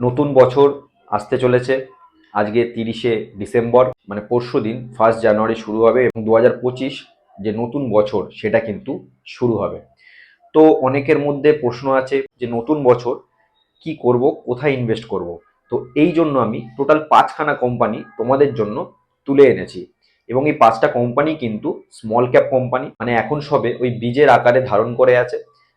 নতুন বছর আসতে চলেছে। আজকে তিরিশে ডিসেম্বর মানে পরশু দিন ফার্স্ট জানুয়ারি শুরু হবে এবং দু হাজার পঁচিশ যে নতুন বছর, সেটা কিন্তু শুরু হবে। তো অনেকের মধ্যে প্রশ্ন আছে যে নতুন বছর কি করব, কোথায় ইনভেস্ট করব? তো এই জন্য আমি টোটাল পাঁচখানা কোম্পানি তোমাদের জন্য তুলে এনেছি। এবং এই পাঁচটা কোম্পানি কিন্তু স্মল ক্যাপ কোম্পানি মানে এখন সবে ওই বীজের আকারে ধারণ করে আছে।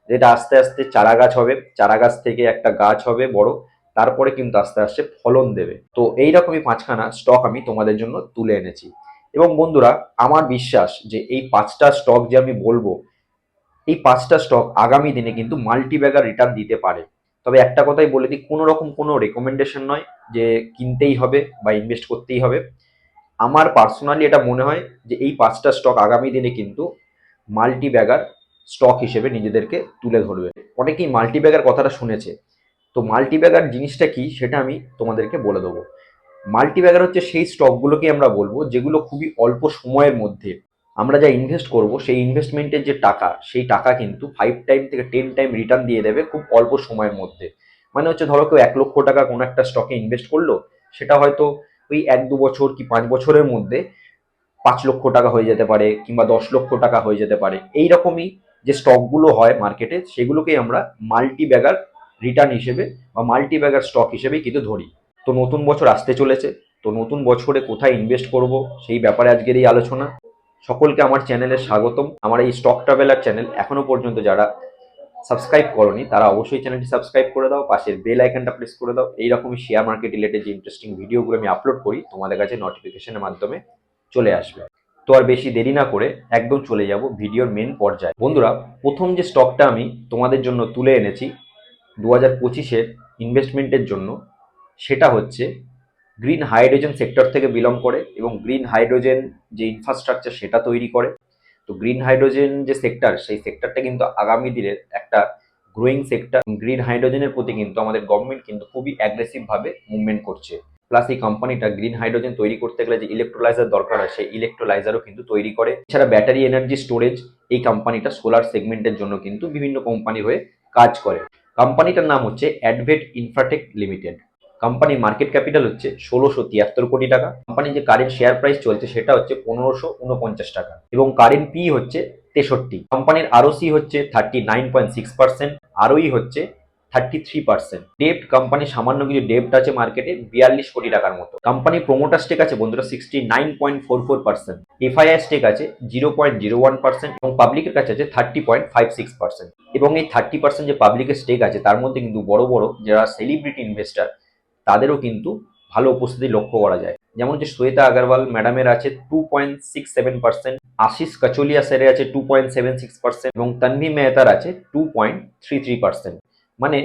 যেটা আস্তে আস্তে চারা গাছ হবে চারা গাছ থেকে একটা গাছ হবে বড়। তারপরে কিন্তু আস্তে আস্তে ফলন দেবে। তো এইরকমই পাঁচখানা স্টক আমি তোমাদের জন্য তুলে এনেছি। এবং বন্ধুরা, আমার বিশ্বাস যে এই পাঁচটা স্টক যে আমি বলব, এই পাঁচটা স্টক আগামী দিনে কিন্তু মাল্টি ব্যাগার রিটার্ন দিতে পারে। তবে একটা কথাই বলে দিই, কোনো রকম কোনো রেকমেন্ডেশন নয় যে কিনতেই হবে বা ইনভেস্ট করতেই হবে। আমার পার্সোনালি এটা মনে হয় যে এই পাঁচটা স্টক আগামী দিনে কিন্তু মাল্টি ব্যাগার স্টক হিসেবে নিজেদেরকে তুলে ধরবে। অনেকেই মাল্টি ব্যাগার কথাটা শুনেছে। তো মাল্টিব্যাগার জিনিসটা কি সেটা আমি তোমাদেরকে বলে দেবো। মাল্টিব্যাগার হচ্ছে সেই স্টকগুলোকে আমরা বলব যেগুলো খুবই অল্প সময়ের মধ্যে আমরা যা ইনভেস্ট করব সেই ইনভেস্টমেন্টের যে টাকা, সেই টাকা কিন্তু ফাইভ টাইম থেকে টেন টাইম রিটার্ন দিয়ে দেবে খুব অল্প সময়ের মধ্যে। মানে হচ্ছে ধরো কেউ এক লক্ষ টাকা কোনো একটা স্টকে ইনভেস্ট করল, সেটা হয়তো ওই এক দু বছর কি পাঁচ বছরের মধ্যে পাঁচ লক্ষ টাকা হয়ে যেতে পারে কিংবা দশ লক্ষ টাকা হয়ে যেতে পারে। এই রকমই যে স্টকগুলো হয় মার্কেটে সেগুলোকেই আমরা মাল্টি ব্যাগার রিটার্ন হিসেবে বা মাল্টি ব্যাগার স্টক হিসেবেই কিন্তু ধরি। তো নতুন বছর আসতে চলেছে, তো নতুন বছরে কোথায় ইনভেস্ট করব সেই ব্যাপারে আজকের এই আলোচনা। সকলকে আমার চ্যানেলে স্বাগতম। আমার এই স্টক ট্রাভেলার চ্যানেল এখনও পর্যন্ত যারা সাবস্ক্রাইব করনি, তারা অবশ্যই চ্যানেলটি সাবস্ক্রাইব করে দাও, পাশের বেল আইকনটা প্রেস করে দাও। এইরকমই শেয়ার মার্কেট রিলেটেড যে ইন্টারেস্টিং ভিডিওগুলো আমি আপলোড করি, তোমাদের কাছে নোটিফিকেশনের মাধ্যমে চলে আসবে। তো আর বেশি দেরি না করে একদম চলে যাব ভিডিওর মেন পর্যায়ে। বন্ধুরা, প্রথম যে স্টকটা আমি তোমাদের জন্য তুলে এনেছি দু হাজার পঁচিশের ইনভেস্টমেন্টের জন্য, সেটা হচ্ছে গ্রিন হাইড্রোজেন সেক্টর থেকে বিলং করে এবং গ্রিন হাইড্রোজেন যে ইনফ্রাস্ট্রাকচার সেটা তৈরি করে। তো গ্রিন হাইড্রোজেন যে সেক্টর সেই সেক্টরটা কিন্তু আগামী দিনের একটা গ্রোয়িং সেক্টর গ্রিন হাইড্রোজেনের প্রতি কিন্তু আমাদের গভর্নমেন্ট কিন্তু খুবই অ্যাগ্রেসিভভাবে মুভমেন্ট করছে। প্লাস এই কোম্পানিটা গ্রিন হাইড্রোজেন তৈরি করতে গেলে যে ইলেকট্রোলাইজার দরকার হয়, সেই ইলেকট্রোলাইজারও কিন্তু তৈরি করে। এছাড়া ব্যাটারি এনার্জি স্টোরেজ এই কোম্পানিটা সোলার সেগমেন্টের জন্য কিন্তু বিভিন্ন কোম্পানি হয়ে কাজ করে। কোম্পানিটার নাম হচ্ছে অ্যাডভেট ইনফ্রাটেক লিমিটেড কোম্পানির মার্কেট ক্যাপিটাল হচ্ছে ষোলোশো তিয়াত্তর কোটি টাকা। কোম্পানির যে কারেন্ট শেয়ার প্রাইস চলছে সেটা হচ্ছে পনেরোশো উনপঞ্চাশ টাকা এবং কারেন্ট পি হচ্ছে তেষট্টি। কোম্পানির আরওসি হচ্ছে thirty nine point six percent ROE হচ্ছে থার্টি থ্রি পার্সেন্ট ডেপ্ট কোম্পানির সামান্য কিছু ডেপ্ট আছে মার্কেটে বিয়াল্লিশ কোটি টাকার মতো। কোম্পানির প্রোমোটার স্টেক আছে বন্ধুরা sixty nine point four four percent FII stake আছে zero point zero one percent এবং পাবলিকের কাছে আছে thirty point five six percent এবং এই থার্টি পার্সেন্ট যে পাবলিকের স্টেক আছে, তার মধ্যে কিন্তু বড় বড় যারা সেলিব্রিটি ইনভেস্টার তাদেরও কিন্তু ভালো উপস্থিতি লক্ষ্য করা যায়। যেমন হচ্ছে শ্বেতা আগরওয়াল ম্যাডামের আছে two point six seven percent Ashish Kacholia স্যারের আছে two point seven six percent এবং তানভি মেহতার আছে two point three three percent মানে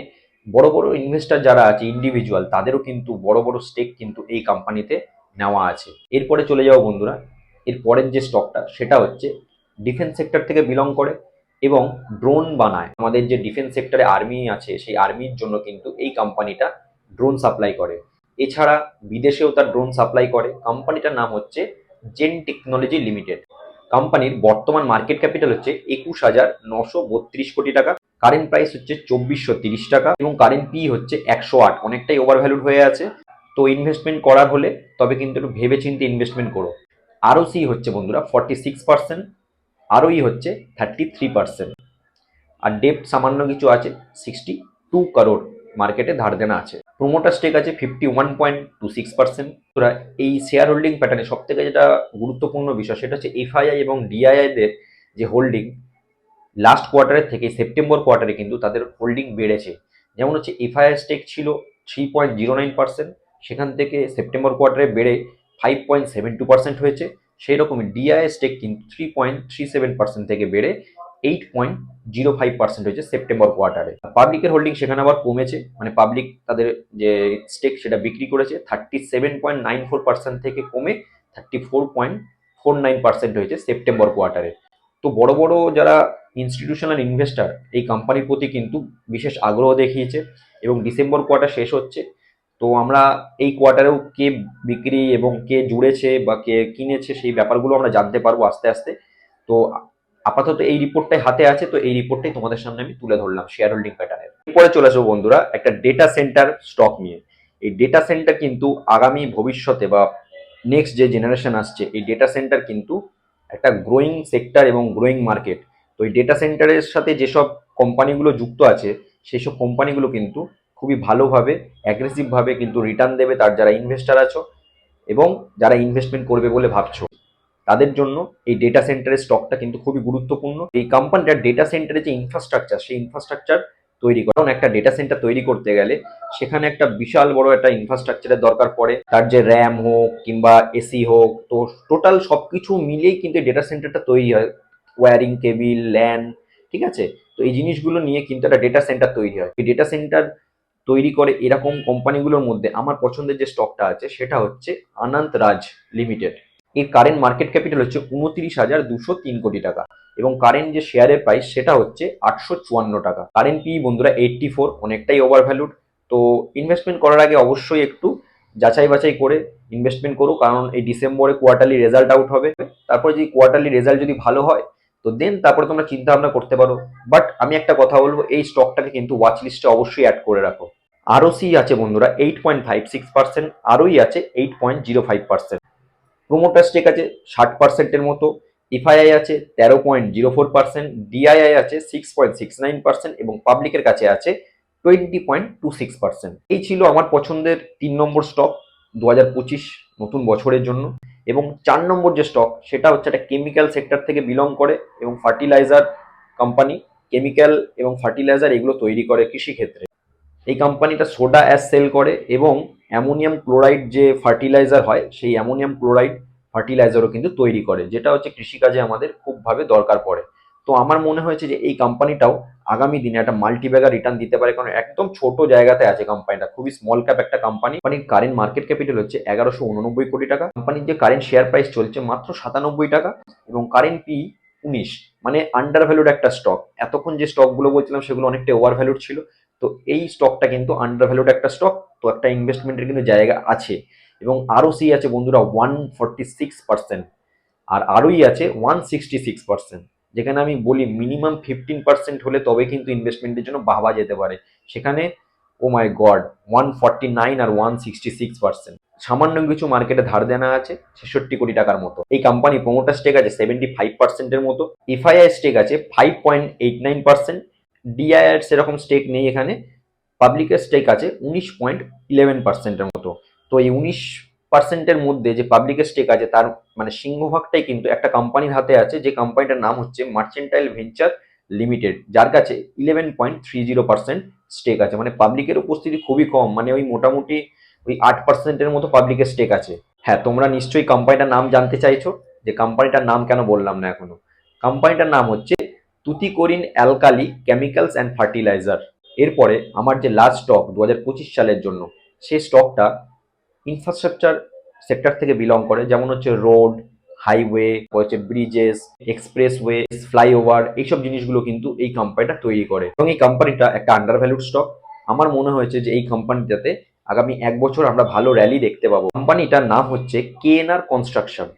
বড় বড় ইনভেস্টার যারা আছে ইন্ডিভিজুয়াল তাদেরও কিন্তু বড় বড় স্টেক কিন্তু এই কোম্পানিতে নেওয়া আছে। এরপরে চলে যাও বন্ধুরা এর পরের যে স্টকটা সেটা হচ্ছে ডিফেন্স সেক্টর থেকে বিলং করে এবং ড্রোন বানায়। আমাদের যে ডিফেন্স সেক্টরে আর্মি আছে, সেই আর্মির জন্য কিন্তু এই কোম্পানিটা ড্রোন সাপ্লাই করে। এছাড়া বিদেশেও তার ড্রোন সাপ্লাই করে। কোম্পানিটার নাম হচ্ছে জেন টেকনোলজি লিমিটেড কোম্পানির বর্তমান মার্কেট ক্যাপিটাল হচ্ছে একুশ হাজার নশো বত্রিশ কোটি টাকা। কারেন্ট প্রাইস হচ্ছে চব্বিশশো তিরিশ টাকা এবং কারেন্ট পি হচ্ছে একশো আট। অনেকটাই ওভার ভ্যালুড হয়ে আছে। তো ইনভেস্টমেন্ট করার হলে তবে কিন্তু একটু ভেবে চিন্তে ইনভেস্টমেন্ট করো। আরও সি হচ্ছে বন্ধুরা ফর্টি সিক্স পার্সেন্ট আরওই হচ্ছে থার্টি থ্রি পার্সেন্ট আর ডেপ্ট সামান্য কিছু আছে সিক্সটি টু করোড় মার্কেটে ধার দেনা আছে। প্রোমোটার স্টেক আছে fifty one point two six percent তোরা এই শেয়ার হোল্ডিং প্যাটার্নে সব থেকে যেটা গুরুত্বপূর্ণ বিষয়, সেটা হচ্ছে এফআইআই এবং ডিআইআইদের যে হোল্ডিং লাস্ট কোয়ার্টারের থেকে সেপ্টেম্বর কোয়ার্টারে কিন্তু তাদের হোল্ডিং বেড়েছে। যেমন হচ্ছে এফআইআই স্টেক ছিল three point zero nine percent সেখান থেকে সেপ্টেম্বর কোয়ার্টারে বেড়ে five point seven two percent হয়েছে সেই রকমই ডিআই স্টেক কিন্তু three point three seven percent থেকে বেড়ে eight point zero five percent হয়েছে সেপ্টেম্বর কোয়ার্টারে পাবলিকের হোল্ডিং সেখানে আবার কমেছে মানে পাবলিক তাদের যে স্টেক সেটা বিক্রি করেছে thirty seven point nine four percent থেকে কমে thirty four point four nine percent হয়েছে সেপ্টেম্বর কোয়ার্টারে তো বড় বড় যারা ইনস্টিটিউশনাল ইনভেস্টার এই কোম্পানির প্রতি কিন্তু বিশেষ আগ্রহ দেখিয়েছে এবং ডিসেম্বর কোয়ার্টার শেষ হচ্ছে তো আমরা এই কোয়ার্টারেও কে বিক্রি এবং কে জুড়েছে বা কে কিনেছে সেই ব্যাপারগুলো আমরা জানতে পারব আস্তে আস্তে। তো আপাতত এই রিপোর্টটাই হাতে আছে, তো এই রিপোর্টটাই তোমাদের সামনে আমি তুলে ধরলাম শেয়ার হোল্ডিং প্যাটার্নের এরপরে চলে আসব বন্ধুরা, একটা ডেটা সেন্টার স্টক নিয়ে। এই ডেটা সেন্টার কিন্তু আগামী ভবিষ্যতে বা নেক্সট যে জেনারেশন আসছে, এই ডেটা সেন্টার কিন্তু একটা গ্রোয়িং সেক্টর এবং গ্রোয়িং মার্কেট তো এই ডেটা সেন্টারের সাথে যেসব কোম্পানিগুলো যুক্ত আছে সেই সব কোম্পানিগুলো কিন্তু খুবই ভালোভাবে অ্যাগ্রেসিভভাবে কিন্তু রিটার্ন দেবে তার যারা ইনভেস্টার আছো এবং যারা ইনভেস্টমেন্ট করবে বলে ভাবছ। তাদের জন্য এই ডেটা সেন্টারের স্টকটা কিন্তু খুবই গুরুত্বপূর্ণ। এই কোম্পানিটার ডেটা সেন্টারের যে ইনফ্রাস্ট্রাকচার সেই ইনফ্রাস্ট্রাকচার তৈরি করা। কারণ একটা ডেটা সেন্টার তৈরি করতে গেলে সেখানে একটা বিশাল বড় একটা ইনফ্রাস্ট্রাকচারের দরকার পড়ে। তার যে র্যাম হোক কিংবা এসি হোক, তো টোটাল সব কিছু মিলিয়েই কিন্তু ডেটা সেন্টারটা তৈরি হয়। ওয়্যারিং কেবিল ল্যান ঠিক আছে? তো এই জিনিসগুলো নিয়ে কিন্তু একটা ডেটা সেন্টার তৈরি হয়। এই ডেটা সেন্টার তৈরি করে এরকম কোম্পানিগুলোর মধ্যে আমার পছন্দের যে স্টকটা আছে, সেটা হচ্ছে আনন্ত রাজ লিমিটেড এর কারেন্ট মার্কেট ক্যাপিটাল হচ্ছে উনত্রিশ হাজার দুশো তিন কোটি টাকা এবং কারেন্ট যে শেয়ারের প্রাইস সেটা হচ্ছে আটশো চুয়ান্ন টাকা। কারেন্ট পি বন্ধুরা এইটটি ফোর অনেকটাই ওভার ভ্যালুড তো ইনভেস্টমেন্ট করার আগে অবশ্যই একটু যাচাই বাছাই করে ইনভেস্টমেন্ট করো কারণ এই ডিসেম্বরে কোয়ার্টারলি রেজাল্ট আউট হবে। তারপরে যদি কোয়ার্টারলি রেজাল্ট যদি ভালো হয়, তো দেন তারপরে তোমরা চিন্তা ভাবনা করতে পারো। বাট আমি একটা কথা বলব, এই স্টকটাকে কিন্তু ওয়াচ লিস্টে অবশ্যই অ্যাড করে রাখো। আরওসি আছে বন্ধুরা eight point five six percent ROE আছে eight point zero five percent promoter stake আছে ষাট পার্সেন্টের মতো এফআইআই আছে তেরো point zero four percent DII আছে six point six nine percent এবং পাবলিকের কাছে আছে twenty point two six percent এই ছিল আমার পছন্দের তিন নম্বর স্টক দু হাজার পঁচিশ নতুন বছরের জন্য এবং চার নম্বর যে স্টক সেটা হচ্ছে একটা কেমিক্যাল সেক্টর থেকে বিলং করে এবং ফার্টিলাইজার কোম্পানি কেমিক্যাল এবং ফার্টিলাইজার এগুলো তৈরি করে কৃষিক্ষেত্রে। এই কোম্পানিটা সোডা অ্যাস সেল করে এবং অ্যামোনিয়াম ক্লোরাইড যে ফার্টিলাইজার হয়, সেই অ্যামোনিয়াম ক্লোরাইড ফার্টিলাইজারও কিন্তু তৈরি করে, যেটা হচ্ছে কৃষিকাজে আমাদের খুবভাবে দরকার পড়ে। তো আমার মনে হয়েছে যে এই কোম্পানিটাও আগামী দিনে একটা মাল্টিব্যাগার রিটার্ন দিতে পারে, কারণ একদম ছোট জায়গাতে আছে কোম্পানিটা খুবই স্মল ক্যাপ একটা কোম্পানি কোম্পানির কারেন্ট মার্কেট ক্যাপিটাল হচ্ছে এগারোশো উননব্বই কোটি টাকা। কোম্পানির যে কারেন্ট শেয়ার প্রাইস চলছে মাত্র সাতানব্বই টাকা এবং কারেন্ট পি উনিশ মানে আন্ডার ভ্যালুড একটা স্টক এতক্ষণ যে স্টকগুলো বলছিলাম, সেগুলো অনেকটা ওভার ভ্যালুড ছিল। তো এই স্টকটা কিন্তু আন্ডার ভ্যালুড একটা স্টক তো একটা ইনভেস্টমেন্টের কিন্তু জায়গা আছে। এবং আরও সি আছে বন্ধুরা ওয়ান ফর্টি সিক্স পার্সেন্ট আর আরওই আছে ওয়ান সিক্সটি সিক্স পার্সেন্ট যেখানে আমি বলি মিনিমাম ফিফটিন পার্সেন্ট হলে তবে কিন্তু ইনভেস্টমেন্টের জন্য ভাবা যেতে পারে। সেখানে ও my god one forty nine R one sixty six percent সামান্য কিছু মার্কেটে ধার দেনা আছে ছেষট্টি কোটি টাকার মতো। এই কোম্পানি প্রোমোটার স্টেক আছে সেভেন্টি ফাইভ পার্সেন্টের মতো। এফআইআই স্টেক আছে five point eight nine percent DIR সেরকম স্টেক নেই এখানে। পাবলিকের স্টেক আছে উনিশ পয়েন্ট ইলেভেন পার্সেন্টের মতো। তো এই উনিশ পার্সেন্টের মধ্যে যে পাবলিকের স্টেক আছে, তার মানে সিংহভাগটাই কিন্তু একটা কোম্পানির হাতে আছে, যে কোম্পানিটার নাম হচ্ছে মার্চেন্টাইল ভেঞ্চার লিমিটেড যার কাছে eleven point three zero percent stake আছে। মানে পাবলিকের উপস্থিতি খুবই কম মানে ওই মোটামুটি ওই আট পার্সেন্টের মতো পাবলিকের স্টেক আছে। হ্যাঁ তোমরা নিশ্চয়ই কোম্পানিটার নাম জানতে চাইছো, যে কোম্পানিটার নাম কেন বললাম না এখনও? কোম্পানিটার নাম হচ্ছে Tuticorin alkali, chemicals and fertiliser. এরপরে আমার যে লাস্ট স্টক দু হাজার পঁচিশ সালের জন্য, সেই স্টকটা ইনফ্রাস্ট্রাকচার সেক্টর থেকে বিলং করে, যেমন হচ্ছে রোড হাইওয়ে হচ্ছে ব্রিজেস এক্সপ্রেসওয়ে ফ্লাইওভার এইসব জিনিসগুলো কিন্তু এই কোম্পানিটা তৈরি করে। এবং এই কোম্পানিটা একটা আন্ডার ভ্যালুড স্টক আমার মনে হয়েছে যে এই কোম্পানিটাতে আগামী এক বছর আমরা ভালো র্যালি দেখতে পাবো। কোম্পানিটার নাম হচ্ছে কেএনআর কনস্ট্রাকশন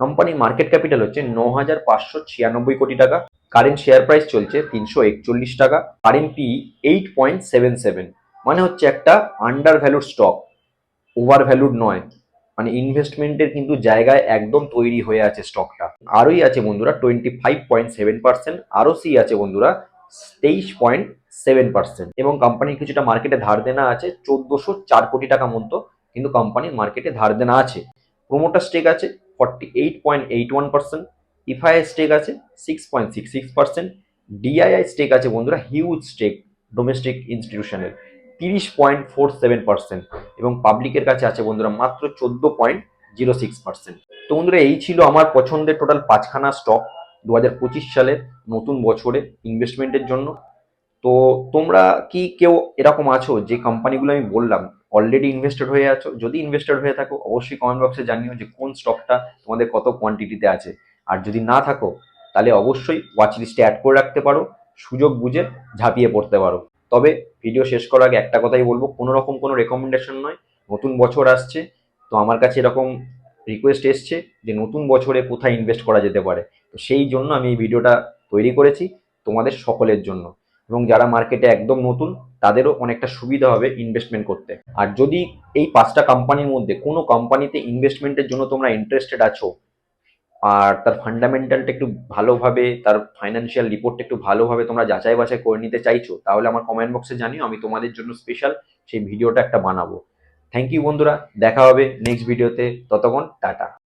কোম্পানির মার্কেট ক্যাপিটাল হচ্ছে ন হাজার পাঁচশো ছিয়ানব্বই কোটি টাকা। কারেন্ট শেয়ার প্রাইস চলছে তিনশো একচল্লিশ টাকা। Current P eight point seven seven মানে হচ্ছে একটা under valued stock over valued নয়। মানে ইনভেস্টমেন্টের কিন্তু জায়গায় একদম তৈরি হয়ে আছে স্টকটা আরোই আছে বন্ধুরা twenty five point seven percent ROC আছে বন্ধুরা তেইশ পয়েন্ট সেভেন পার্সেন্ট এবং কোম্পানির কিছুটা মার্কেটে ধার দেনা আছে চোদ্দোশো চার কোটি টাকা মতো। কিন্তু কোম্পানির মার্কেটে ধার দেনা আছে। প্রোমোটার স্টেক আছে forty eight point eight one percent stake আছে six point six six percent DII stake আছে বন্ধুরা হিউজ স্টেক ডোমেস্টিক ইনস্টিটিউশনের তিরিশ পয়েন্ট ফোর সেভেন পার্সেন্ট এবং পাবলিকের কাছে আছে বন্ধুরা মাত্র চোদ্দ পয়েন্ট জিরো সিক্স পার্সেন্ট তো বন্ধুরা এই ছিল আমার পছন্দের টোটাল পাঁচখানা স্টক দু হাজার পঁচিশ সালের নতুন বছরে ইনভেস্টমেন্টের জন্য। তো তোমরা কি কেউ এরকম আছো? যে কোম্পানিগুলো আমি বললাম অলরেডি ইনভেস্টেড হয়ে আছো? যদি ইনভেস্টেড হয়ে থাকো, অবশ্যই কমেন্ট বক্সে জানিও যে কোন স্টকটা তোমাদের কত কোয়ান্টিটিতে আছে। আর যদি না থাকো, তাহলে অবশ্যই ওয়াচ লিস্টে অ্যাড করে রাখতে পারো, সুযোগ বুঝে ঝাঁপিয়ে পড়তে পারো। তবে ভিডিও শেষ করার আগে একটা কথাই বলব, কোনো রকম কোনো রেকমেন্ডেশন নয়, নতুন বছর আসছে, তো আমার কাছে এরকম রিকোয়েস্ট এসছে যে নতুন বছরে কোথায় ইনভেস্ট করা যেতে পারে। তো সেই জন্য আমি এই ভিডিওটা তৈরি করেছি, তোমাদের সকলের জন্য। এবং যারা মার্কেটে একদম নতুন, তাদেরও অনেকটা সুবিধা হবে ইনভেস্টমেন্ট করতে। আর যদি এই পাঁচটা কোম্পানির মধ্যে কোনো কোম্পানিতে ইনভেস্টমেন্টের জন্য তোমরা ইন্টারেস্টেড আছো, আর তার ফান্ডামেন্টালটা একটু ভালোভাবে, তার ফাইন্যান্সিয়াল রিপোর্টটা একটু ভালোভাবে তোমরা যাচাই বাছাই করে নিতে চাইছো, তাহলে আমার কমেন্ট বক্সে জানিও, আমি তোমাদের জন্য স্পেশাল সেই ভিডিওটা একটা বানাবো। থ্যাংক ইউ বন্ধুরা, দেখা হবে নেক্সট ভিডিওতে ততক্ষণ টাটা।